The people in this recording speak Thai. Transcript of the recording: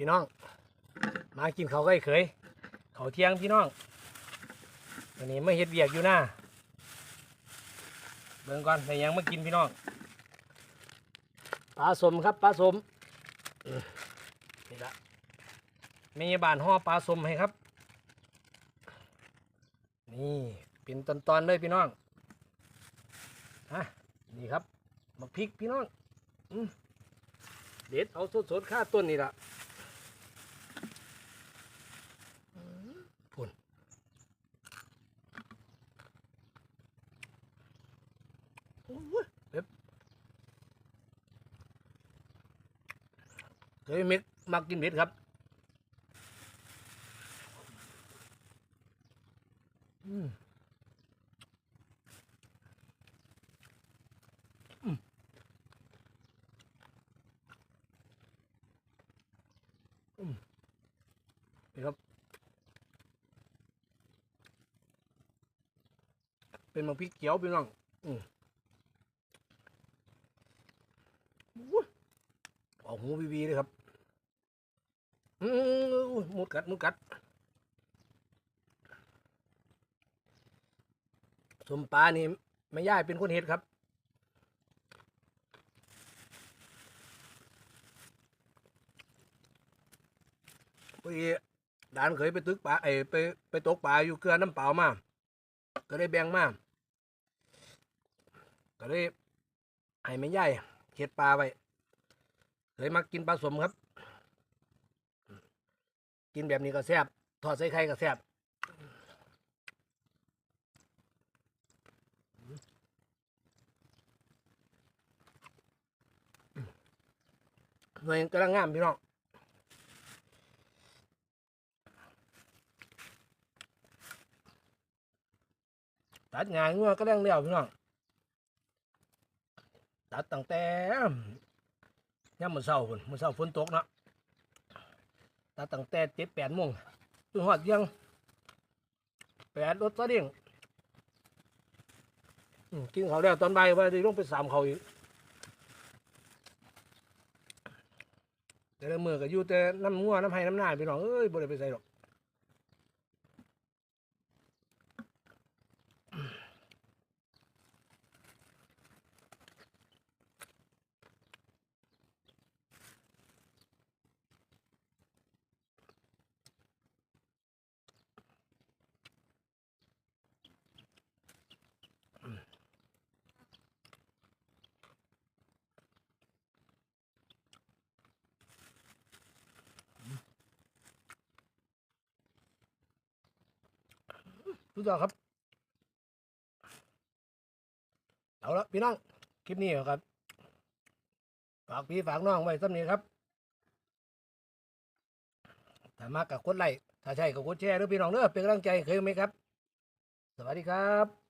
พี่น้อง มากินเขาวก็ไอ้เขยเขาเที่ยงพี่น้องวันนี้ไม่เฮ็ดเบียกอยู่หน้าเบิ่งก่อนแต่ยังไม่กินพี่น้องปลาสมครับปลาสมนี่ละมีบานห่อปลาสมให้ครับ นี่เป็นตอนๆเลยพี่น้องฮะนี่ครับมาพริกพี่น้องอเด็ดเอาสดๆข้าต้นนี่ละ พุ่นโอ้ย เบ็บเคยเม็ดมักกินเม็ดครับอืมอืมอืมนี่ครับ เป็นมังพริกเขียวพี่น้อง อืม ออกหูบีบีเลยครับอืมอุ๊ยมุดกัดมุดกัดสมปลานี่ไม่ย่ายเป็นคนเห็ดครับพอดีดานเคยไปตึกปลาไอไปไปตกปลาอยู่เกลือน้ำเปล่ามา ก็ได้แบ่งมาก็ได้ให้ไม่ใหญ่ เข็ดปลาไว้เคยมักกินปลาสมครับ กินแบบนี้ก็แซ่บทอดใส่ไข่ก็แซ่บหน่วยกำลังงามพี่น้องตัดงานงัวก็แรงเลี้ยวพี่น้อง ตัดตั้งแต่ย่ามมื้อเช้าพุ่นมื้อเช้าฝนตกเนาะตัดตั้งแต่เจ็ดแปดโมงจนฮอดยังแปดรถซะเด้งกินเขาแล้วตอนบ่ายว่าได้ลงไปสามเขาอีกแต่ละมือก็อยู่แต่น้ำงัวน้ำไห้น้ำหน้าพี่น้องเอ้ยบ่ได้ไปใส่หรอก รู้จักครับ เอาละพี่น้อง คลิปนี้ครับ ฝากพี่ฝากน้องไว้สักนี้ครับ ถ้ามากกับกดไลค์ถ้าใช่กับกดแชร์ด้วยพี่น้องเด้อเป็นกำลังใจเคยไหมครับ สวัสดีครับ